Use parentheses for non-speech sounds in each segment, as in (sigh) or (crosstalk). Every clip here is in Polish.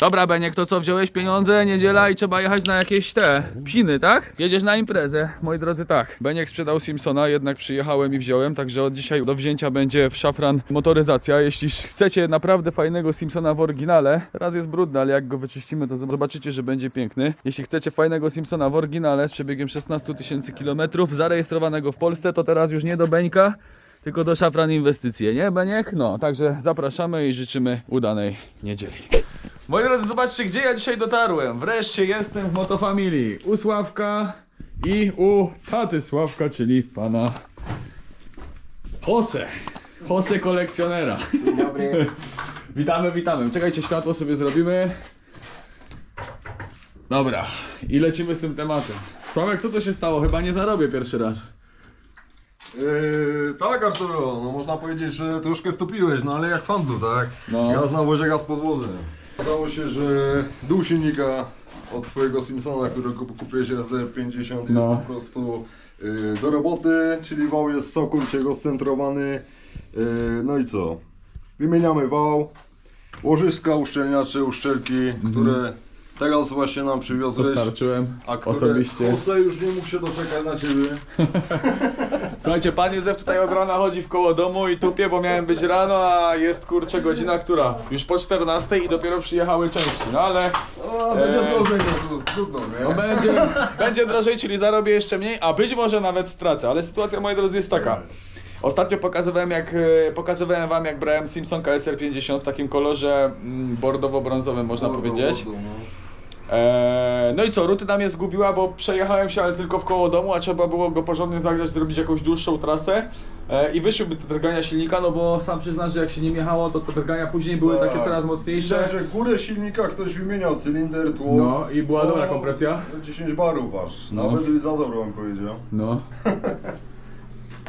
Dobra, Beniek, to co, wziąłeś pieniądze, niedziela i trzeba jechać na jakieś te psiny, tak? Jedziesz na imprezę, moi drodzy, tak. Beniek sprzedał Simpsona, jednak przyjechałem i wziąłem, także od dzisiaj do wzięcia będzie w szafran motoryzacja. Jeśli chcecie naprawdę fajnego Simpsona w oryginale, raz jest brudny, ale jak go wyczyścimy, to zobaczycie, że będzie piękny. Jeśli chcecie fajnego Simpsona w oryginale z przebiegiem 16 tysięcy kilometrów, zarejestrowanego w Polsce, to teraz już nie do Beńka, tylko do szafran inwestycje, nie Beniek? No, także zapraszamy i życzymy udanej niedzieli. Moi drodzy, zobaczcie, gdzie ja dzisiaj dotarłem. Wreszcie jestem w Motofamilii. U Sławka i u taty Sławka, czyli pana Jose. Jose kolekcjonera. Dzień dobry. (laughs) Witamy, witamy. Czekajcie, światło sobie zrobimy. Dobra, i lecimy z tym tematem. Sławek, co to się stało? Chyba nie zarobię pierwszy raz. Yy, tak Arturo, no można powiedzieć, że troszkę wtopiłeś, no ale jak fantu, tak? No. Gaz na wozie, gaz pod wodę. Okazało się, że dół silnika od twojego Simpsona, którego kupiłeś SR50 jest No. po prostu yy, do roboty, czyli wał jest całkowicie rozcentrowany. Yy, no i co? Wymieniamy wał, łożyska, uszczelniacze, uszczelki, które teraz właśnie nam przywiozłeś. Dostarczyłem A które osobiście. Jose już nie mógł się doczekać na ciebie. (laughs) Słuchajcie, pan Józef tutaj od rana chodzi w koło domu i tupie, bo miałem być rano, a jest kurczę godzina która? Już po 14 i dopiero przyjechały części, no ale A, będzie Eee. drożej, no to trudno, nie? no będzie, będzie drożej, czyli zarobię jeszcze mniej, a być może nawet stracę, ale sytuacja moi drodzy jest taka. Ostatnio pokazywałem, jak, e, pokazywałem wam jak brałem Simpsonka SR50 w takim kolorze mm, bordowo-brązowym można powiedzieć. no. Eee, no i co, rutyna mnie zgubiła, bo przejechałem się, ale tylko w koło domu, a trzeba było go porządnie zagrzać, zrobić jakąś dłuższą trasę eee, i wyszłyby te drgania silnika, no bo sam przyznasz, że jak się nim jechało, to te drgania później były takie Tak. coraz mocniejsze. Widać, że górę silnika ktoś wymieniał, cylinder, tło. No i była dobra kompresja. no, 10 barów aż, No. nawet za dobrą bym powiedział. No.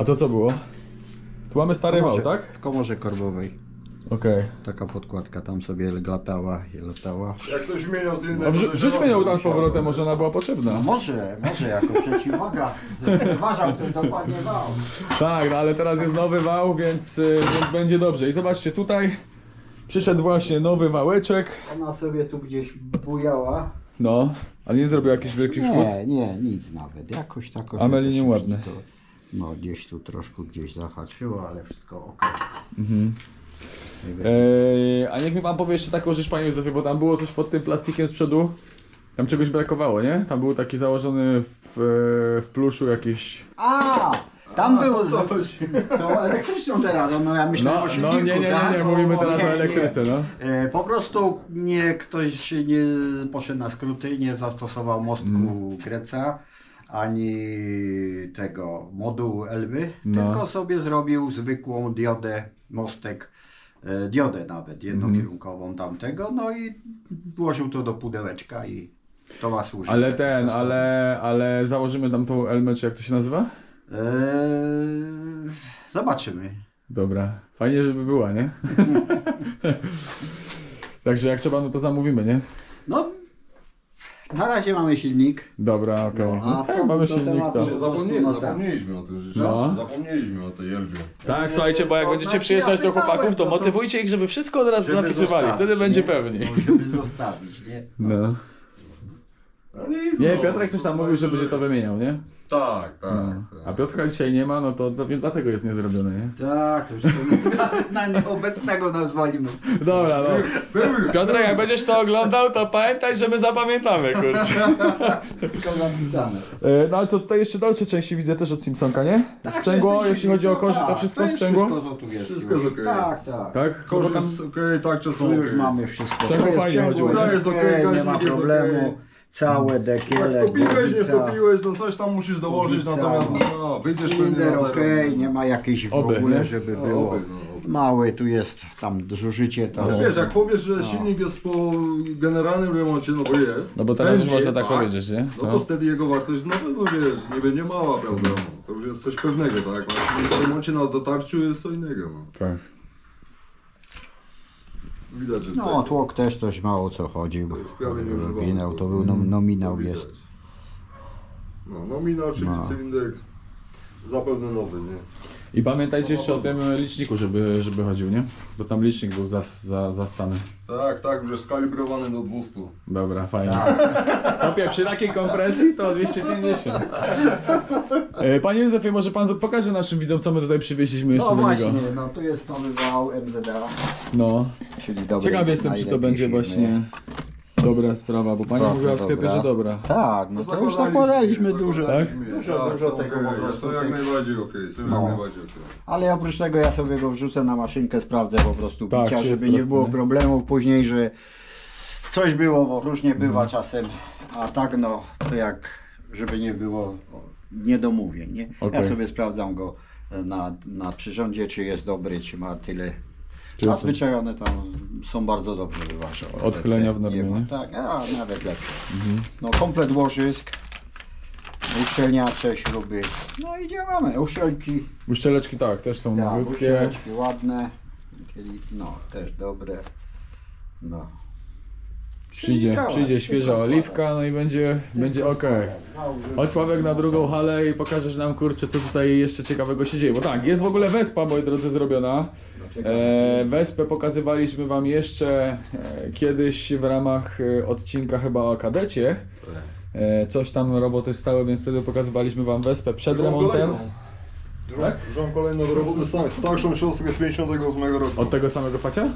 A to co było? Tu mamy stary wał, tak? W komorze korbowej. Okej. Taka podkładka tam sobie latała i latała. Jak ktoś cylinder... A wrzu- to Wrzućmy ją tam z powrotem, może ona była potrzebna. No może, może jako przeciwwaga. Uważał to dokładnie wał. Tak, no ale teraz jest nowy wał, więc, y, więc będzie dobrze. I zobaczcie, tutaj przyszedł właśnie nowy wałeczek. Ona sobie tu gdzieś bujała. No, ale nie zrobił jakichś wielkich szkód. Nie, nie, nic nawet. Jakoś tak. A meli to się nieładne. wszystko- No gdzieś tu troszkę gdzieś zahaczyło, ale wszystko ok. Eee, a niech mi pan powie jeszcze taką rzecz, panie Józefie, bo tam było coś pod tym plastikiem z przodu. Tam czegoś brakowało, nie? Tam był taki założony w, e, w pluszu jakiś. A! Tam było z, Coś. tą elektryczną teraz, no ja myślę No, o no silniku, nie, nie, nie, tak? nie, O, mówimy o, teraz nie, o elektryce, nie. no. E, Po prostu nie, ktoś nie poszedł na skróty, nie zastosował mostku Mm. Greca ani tego modułu Elby, No. tylko sobie zrobił zwykłą diodę, mostek, diodę nawet, jednokierunkową tamtego, no i włożył to do pudełeczka i to ma służyć. Ale ten, ale, ale założymy tam tą elmę, czy jak to się nazywa? E, zobaczymy. Dobra, fajnie, żeby była, nie? (laughs) Także jak trzeba, no to zamówimy, nie? No, na razie mamy silnik. Dobra, okej. No, a No, to mamy do silnik tematu, to. Zapomnie, No tak. zapomnieliśmy o tym, że No. zapomnieliśmy o tej jelbie. Tak, słuchajcie, bo jak będziecie przyjeżdżać do chłopaków, to motywujcie ich, żeby wszystko od razu Żeby zapisywali, zostawić, wtedy będzie nie? pewniej. No, żeby zostawić, nie? No. No Nie, no. Piotrek coś tam mówił, że będzie to wymieniał, nie? Tak, tak. No. A tak. Piotrka dzisiaj nie ma, no to pewnie dlatego jest niezrobione, nie? Tak, to już na, na nieobecnego nazwaliśmy. Dobra, no. Piotrek, jak będziesz to oglądał, to pamiętaj, że my zapamiętamy, kurczę. Wszystko napisane. No ale co, tutaj jeszcze dalsze części widzę też od Simpsonka, nie? Tak, Sprzęgło, jeśli chodzi o korzy, to tak, wszystko jest sprzęgło? Wszystko, co tu jest. Wszystko. Tak, tak. Tak? Tam... jest okej, tak czy są Tu już okej. mamy wszystko. Sprzęgło jest fajnie chodziło, nie? jest Jest okej, okej, nie gaźnik ma jest problemu. okej. Całe dekiele, Jak topiłeś, nie głowica, topiłeś, no coś tam musisz dołożyć, Głowica, natomiast no, wyjdziesz pewnie na zero. okej, nie ma jakiejś w Oby, ogóle, nie? żeby No, było. oby, no, oby. Mały tu jest, tam zużycie to. Ale wiesz, jak powiesz, że silnik jest po generalnym remoncie, no bo jest. No bo teraz już będzie, można tak powiedzieć, nie? No to wtedy jego wartość na pewno wiesz, nie będzie mała, prawda? To już jest coś pewnego, tak? A silnik w remoncie na dotarciu jest co innego, no. Tak. Widać, że No, tak. tłok też coś mało co chodził. To jest prawie nieużywany. Oryginał to był nom- nominał widać. jest. No, nominał, czyli No. cylinder zapewne nowy, nie? I pamiętajcie jeszcze o tym liczniku, żeby, żeby chodził, nie? Bo tam licznik był za, za, zastany. Tak, tak, jest skalibrowany do 200. Dobra, fajnie. Kopie, przy takiej kompresji to 250. E, Panie Józefie, może pan pokaże naszym widzom, co my tutaj przywieźliśmy jeszcze No do właśnie, niego. no tu jest nowy wał MZA, No, czyli dobry. ciekaw jestem, czy to będzie właśnie dobra sprawa, bo pani Bardzo mówiła w sklepie, dobra. że dobra. Tak, no to już zakładaliśmy dużo. Tak? Dużo, tak, dużo są tego okej, po prostu Są jak tych- najbardziej okej, są No. jak najbardziej okej. Ale oprócz tego ja sobie go wrzucę na maszynkę, sprawdzę po prostu Tak, picia, czy jest żeby nie prosty, było nie? problemów później, że coś było, bo różnie bywa czasem, a tak no, to jak, żeby nie było niedomówień, nie? Okej. Ja sobie sprawdzam go e, na, na przyrządzie, czy jest dobry, czy ma tyle. Czy Zazwyczaj one tam są bardzo dobrze wyważone. Odchylenia w normie, ma-? Tak, a nawet lepiej. No komplet łożysk, uszczelniacze, śruby, no i działamy. Uszczelki, Uszczeleczki tak, też są tak, nowiutkie. uszczeleczki ładne, no też dobre. No. Przyjdzie, przyjdzie świeża oliwka, no i będzie, będzie ok. Chodź Sławek na drugą halę i pokażesz nam kurczę co tutaj jeszcze ciekawego się dzieje. Bo tak, jest w ogóle wespa, moi drodzy, zrobiona. E, wespę pokazywaliśmy wam jeszcze e, kiedyś w ramach e, odcinka chyba o kadecie. E, coś tam roboty stały, więc wtedy pokazywaliśmy wam wespę przed remontem. Tak? Żam kolejną do roboty sta- starszą siostrę z 58 roku. Od tego samego facia? E,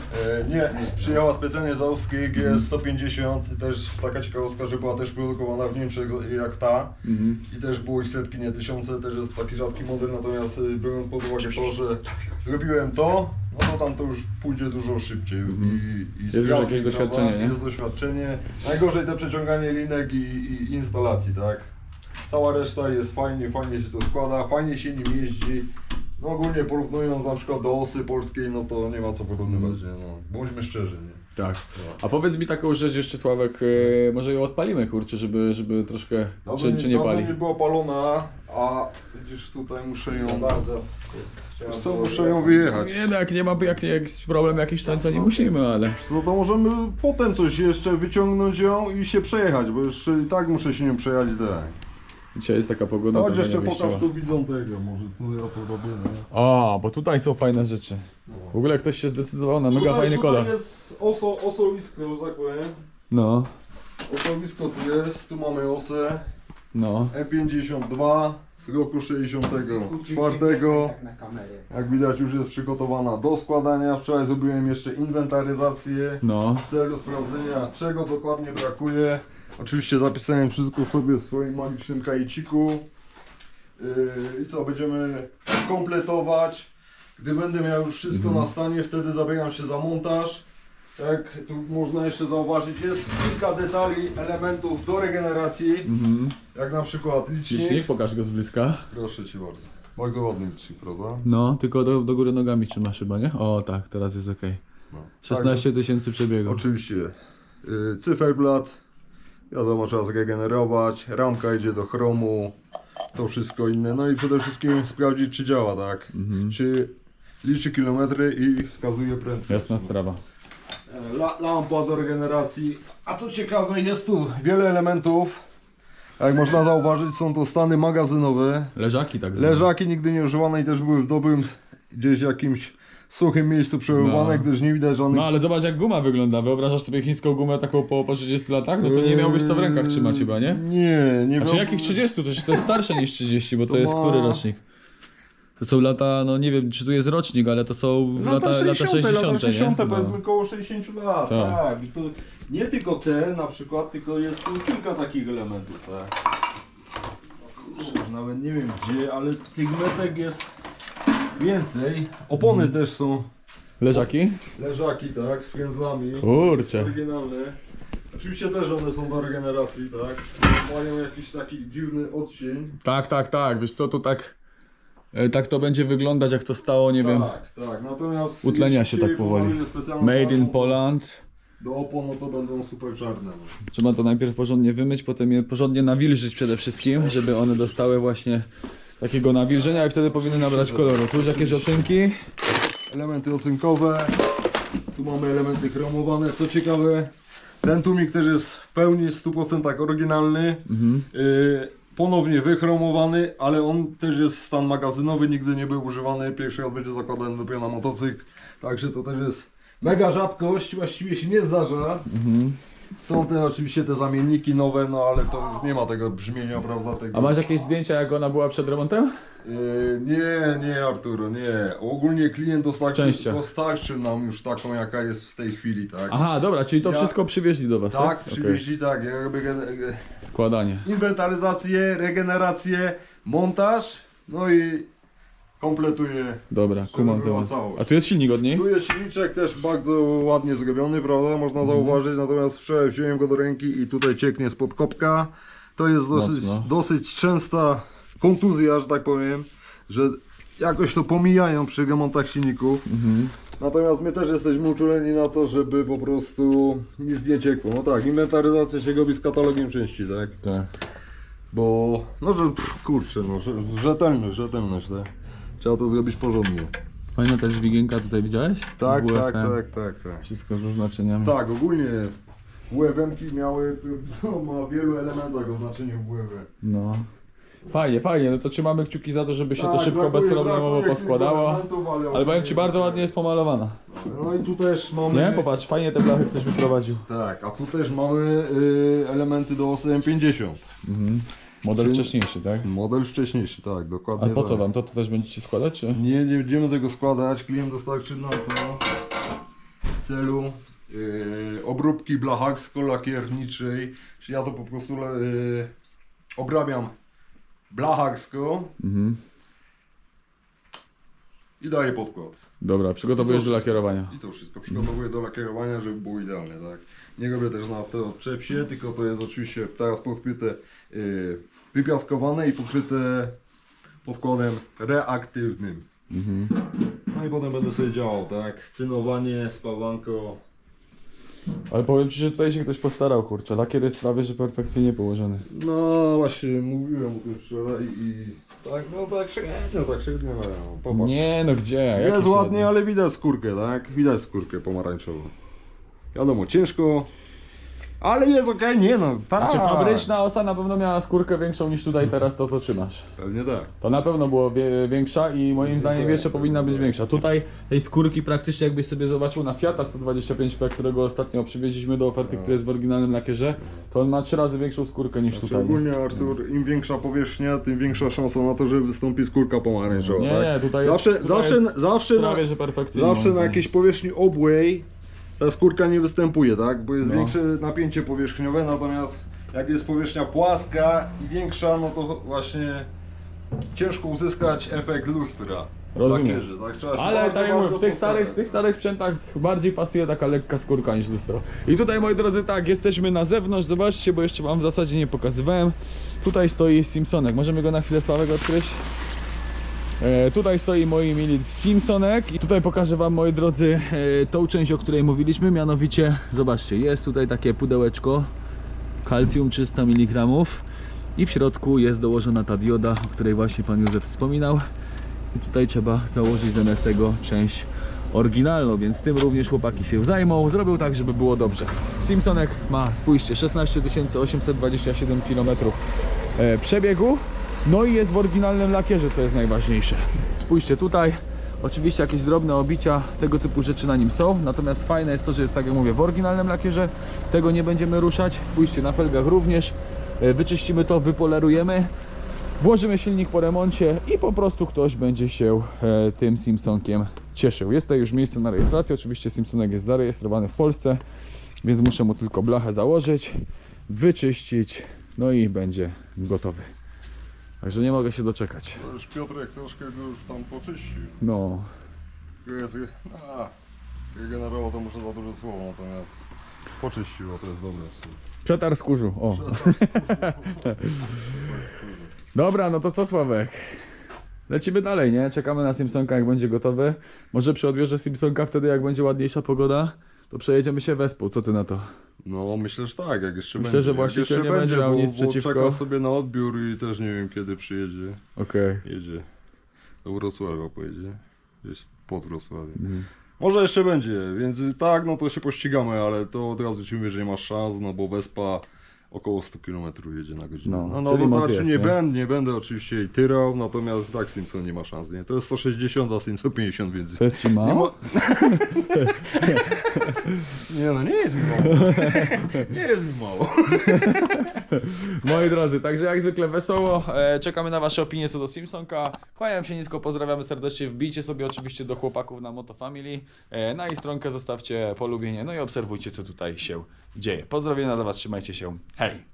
nie, przyjęła specjalnie z Austrii GS150, też taka ciekawostka, że była też produkowana w Niemczech jak ta i też było ich setki, nie tysiące, też jest taki rzadki model, natomiast y, biorąc pod uwagę to, że zrobiłem to, no to tam to już pójdzie dużo szybciej i, i już sprawniej, jakieś doświadczenie, nie? Jest doświadczenie, najgorzej te przeciąganie linek i, i instalacji, tak? Cała reszta jest fajnie, fajnie się to składa, fajnie się nim jeździ. No ogólnie porównując na przykład do osy polskiej, no to nie ma co porównywać, nie? No, bądźmy szczerzy, nie? Tak. A powiedz mi taką rzecz jeszcze Sławek, e, może ją odpalimy kurczę, żeby, żeby troszkę, czy, czy nie dawno pali? nie była palona, a widzisz tutaj muszę ją... bardzo. Wiesz co, muszę ją wyjechać. Nie no, jak nie ma, jak nie jest problem jakiś to, to nie musimy, ale... No to możemy potem coś jeszcze wyciągnąć ją i się przejechać, bo jeszcze i tak muszę się nią przejechać dalej. Dzisiaj jest taka pogoda, No to chodź jeszcze będzie pokaż wyjściowa. tu widzą tego, może tu ja to robię, nie? A, bo tutaj są fajne rzeczy. W ogóle ktoś się zdecydował na mega Tutaj- fajny kolor. Tutaj jest oso, osowisko, że tak powiem. No, Osowisko tu jest, tu mamy osę no. E52 z roku 64. Tak na kamerę. Jak widać już jest przygotowana do składania. Wczoraj zrobiłem jeszcze inwentaryzację No, w celu sprawdzenia czego dokładnie brakuje. Oczywiście zapisałem wszystko sobie w swoim magicznym kajeciku. Yy, I co, będziemy kompletować. Gdy będę miał już wszystko na stanie, wtedy zabieram się za montaż. Jak tu można jeszcze zauważyć, jest kilka detali, elementów do regeneracji, mhm. jak na przykład licznik. Licznik, pokaż go z bliska. Proszę Cię bardzo. Bardzo ładny licznik, prawda? No, tylko do, do góry nogami trzymasz chyba, nie? O, tak, teraz jest ok. No. 16 tysięcy przebiegów. Oczywiście yy, cyferblat, wiadomo trzeba zregenerować, ramka idzie do chromu, to wszystko inne, no i przede wszystkim sprawdzić czy działa, tak? Mhm. Czy liczy kilometry i wskazuje prędkość. Jasna sprawa. La, lampa do regeneracji, a co ciekawe jest tu wiele elementów, jak można zauważyć są to stany magazynowe, Leżaki tak zwane. leżaki nigdy nie używane i też były w dobrym gdzieś jakimś suchym miejscu przechowywane, No. gdyż nie widać żadnych No ale zobacz jak guma wygląda. Wyobrażasz sobie chińską gumę taką po, po 30 latach? No to nie miałbyś co w rękach trzymać chyba, nie? Nie, nie Znaczy miał- jakich 30? To jest, to jest starsze niż 30, bo to, To jest ma- który rocznik? To są lata, no nie wiem czy tu jest rocznik, ale to są lata, lata 60, lata 60 nie? powiedzmy No. koło 60 lat, Tak. tak. I to nie tylko te na przykład, tylko jest tu kilka takich elementów, tak. Kurczę, już nawet nie wiem gdzie, ale tych metek jest więcej. Opony Mhm. też są. Leżaki? Leżaki, tak, z frędzlami. Kurczę. Oryginalne. Oczywiście też one są do regeneracji, tak. Mają jakiś taki dziwny odcień. Tak, tak, tak. Wiesz co, to tak... e, Tak to będzie wyglądać jak to stało, nie wiem, Tak, tak. Natomiast utlenia jeśli się tak powoli. specjalną Made in Poland. Do opon no to będą super czarne. No. Trzeba to najpierw porządnie wymyć, potem je porządnie nawilżyć przede wszystkim, żeby one dostały właśnie takiego nawilżenia i wtedy powinny nabrać koloru. Tu już jakieś ocynki. elementy ocynkowe. Tu mamy elementy chromowane. Co ciekawe, ten tłumik też jest w pełni 100% oryginalny. Mhm. Yy, ponownie wychromowany, ale on też jest stan magazynowy, nigdy nie był używany, pierwszy raz będzie zakładany dopiero na motocykl, także to też jest mega rzadkość, właściwie się nie zdarza. Są te oczywiście te zamienniki nowe, no ale to nie ma tego brzmienia, prawda? Tego... A masz jakieś zdjęcia jak ona była przed remontem? Yy, nie, nie Arturo, nie. Ogólnie klient dostarczył, dostarczył nam już taką jaka jest w tej chwili, tak? Aha, dobra, czyli to Ja- wszystko przywieźli do was, tak? Tak, Okej. przywieźli tak, ja robię gen- Składanie. inwentaryzację, regenerację, montaż, no i kompletuję. Dobra, kumam całość. A tu jest silnik od niej? Tu jest silniczek też bardzo ładnie zrobiony, prawda, można Mhm. zauważyć, natomiast wczoraj wziąłem go do ręki i tutaj cieknie spod kopka. To jest dosyć, Mocno. dosyć częsta kontuzja, że tak powiem, że jakoś to pomijają przy remontach silników. Mhm. Natomiast my też jesteśmy uczuleni na to, żeby po prostu nic nie ciekło. No tak, inwentaryzacja się robi z katalogiem części, tak? Tak. Bo, no że, pff, kurczę, no, że- rzetelność, rzetelność, tak? Trzeba to zrobić porządnie. Fajna też wigienka tutaj widziałeś? Tak, WFM. tak, tak, tak, tak. Wszystko z zaznaczeniami. Tak, ogólnie WFM-ki miały, no, ma w wielu elementach oznaczenie WFM. No. Fajnie, fajnie, no to trzymamy kciuki za to, żeby się to Tak, szybko, brakuje- bezproblemowo brakuje poskładało. elementów, Ale ogólnie- powiem ci, bardzo ładnie jest pomalowana. No i tu też mamy... Nie? Popatrz, fajnie te blachy ktoś wyprowadził. Tak, a tu też mamy y, elementy do osy M50. Model Czyli- wcześniejszy, tak? Model wcześniejszy, tak, A dokładnie po tak. co wam? To, to też będziecie składać, czy? Nie, nie będziemy tego składać. Klient dostarczy nam to w celu yy, obróbki blachaksko-lakierniczej. Czyli ja to po prostu yy, obrabiam blachaksko Mhm. i daję podkład. Dobra, przygotowujesz do lakierowania. I to wszystko przygotowuję do lakierowania, żeby było idealnie, tak? Nie robię też na to odczepsie, tylko to jest oczywiście teraz podkryte, yy, wypiaskowane i pokryte podkładem reaktywnym. Mhm. No i potem będę sobie działał, tak? Cynowanie, spawanko. Ale powiem ci, że tutaj się ktoś postarał, kurczę. Lakier jest prawie, że perfekcyjnie położony. No właśnie, mówiłem o tym wczoraj i... Tak, no tak średnio, tak średnio, no, popatrz. Nie, no gdzie? Jest ładnie, ale widać skórkę, tak? Widać skórkę pomarańczową. Wiadomo, ciężko, ale jest okej, nie no, tak. Znaczy fabryczna osa na pewno miała skórkę większą niż tutaj teraz to, co trzymasz. Pewnie tak. To na pewno było wie, większa i moim zdaniem jeszcze powinna być większa. Tutaj tej skórki praktycznie jakbyś sobie zobaczył na Fiata 125P, którego ostatnio przywieźliśmy do oferty, który jest w oryginalnym lakierze, to on ma trzy razy większą skórkę niż Znaczy, tutaj. ogólnie Artur, im większa powierzchnia, tym większa szansa na to, że wystąpi skórka pomarańczowa. Nie, tak? nie, tutaj jest, Zawsze, tutaj zawsze, jest zawsze, na, prawie, że perfekcyjnie. zawsze moim na zdaniem. jakiejś powierzchni obłej ta skórka nie występuje, tak? Bo jest No. większe napięcie powierzchniowe, natomiast jak jest powierzchnia płaska i większa, no to właśnie ciężko uzyskać efekt lustra. Rozumiem. lakierze, tak? Trzeba się Ale bardzo, tak jak mówię, bardzo w tych, starych, w postarać. tych starych sprzętach bardziej pasuje taka lekka skórka niż lustro. I tutaj moi drodzy tak, jesteśmy na zewnątrz, zobaczcie, bo jeszcze wam w zasadzie nie pokazywałem. Tutaj stoi Simpsonek, możemy go na chwilę Sławek odkryć? E, tutaj stoi moi mili Simpsonek i tutaj pokażę wam moi drodzy e, tą część, o której mówiliśmy, mianowicie zobaczcie, jest tutaj takie pudełeczko kalcium 300 mg i w środku jest dołożona ta dioda, o której właśnie pan Józef wspominał i tutaj trzeba założyć zamiast tego część oryginalną, więc tym również chłopaki się zajmą. Zrobił tak, żeby było dobrze. Simpsonek ma, spójrzcie, 16 827 km przebiegu, no i jest w oryginalnym lakierze, co jest najważniejsze. Spójrzcie tutaj, oczywiście jakieś drobne obicia, tego typu rzeczy na nim są, natomiast fajne jest to, że jest, tak jak mówię, w oryginalnym lakierze, tego nie będziemy ruszać. Spójrzcie, na felgach również, E, wyczyścimy to, wypolerujemy. Włożymy silnik po remoncie i po prostu ktoś będzie się e, tym Simpsonkiem cieszył. Jest tutaj już miejsce na rejestrację. Oczywiście Simpsonek jest zarejestrowany w Polsce, więc muszę mu tylko blachę założyć, wyczyścić, no i będzie gotowy. Także nie mogę się doczekać. To już Piotrek troszkę go już tam poczyścił. No, jest, a, generowo to może za duże słowo, natomiast poczyścił, a to jest dobre słowo. przetar z kurzu. O. (laughs) Dobra, no to co Sławek? Lecimy dalej, nie? Czekamy na Simpsonka, jak będzie gotowy. Może przy odbiorze Simpsonka wtedy, jak będzie ładniejsza pogoda, to przejedziemy się wespół. Co ty na to? No myślę, że tak, jak jeszcze Myślę, będzie. że Jak właściciel jeszcze nie będzie miał bo, nic bo przeciwko. czeka sobie na odbiór i też nie wiem kiedy przyjedzie. Okej. Jedzie. Do Wrocławia pojedzie. Gdzieś pod Wrocławiem. Mhm. Może jeszcze będzie, więc tak, no to się pościgamy, ale to od razu ci mówię, że nie ma szans, no bo Wespa około 100 km jedzie na godzinę. No, No, no, czyli moc to znaczy jest, nie, nie? będę, nie będę oczywiście jej tyrał, natomiast tak Simpson nie ma szans, nie? To jest 160, a Simpson 50, więc... To jest ci mało? Nie, ma... (laughs) nie no, nie jest mi mało. nie jest mi mało. (laughs) Moi drodzy, także jak zwykle wesoło. E, czekamy na Wasze opinie co do Simpsonka. Kłaniam się nisko, pozdrawiamy serdecznie. Wbijcie sobie oczywiście do chłopaków na Moto Family. E, na ich stronkę zostawcie polubienie, no i obserwujcie co tutaj się dzieje. Pozdrowienia dla Was, trzymajcie się. Hej!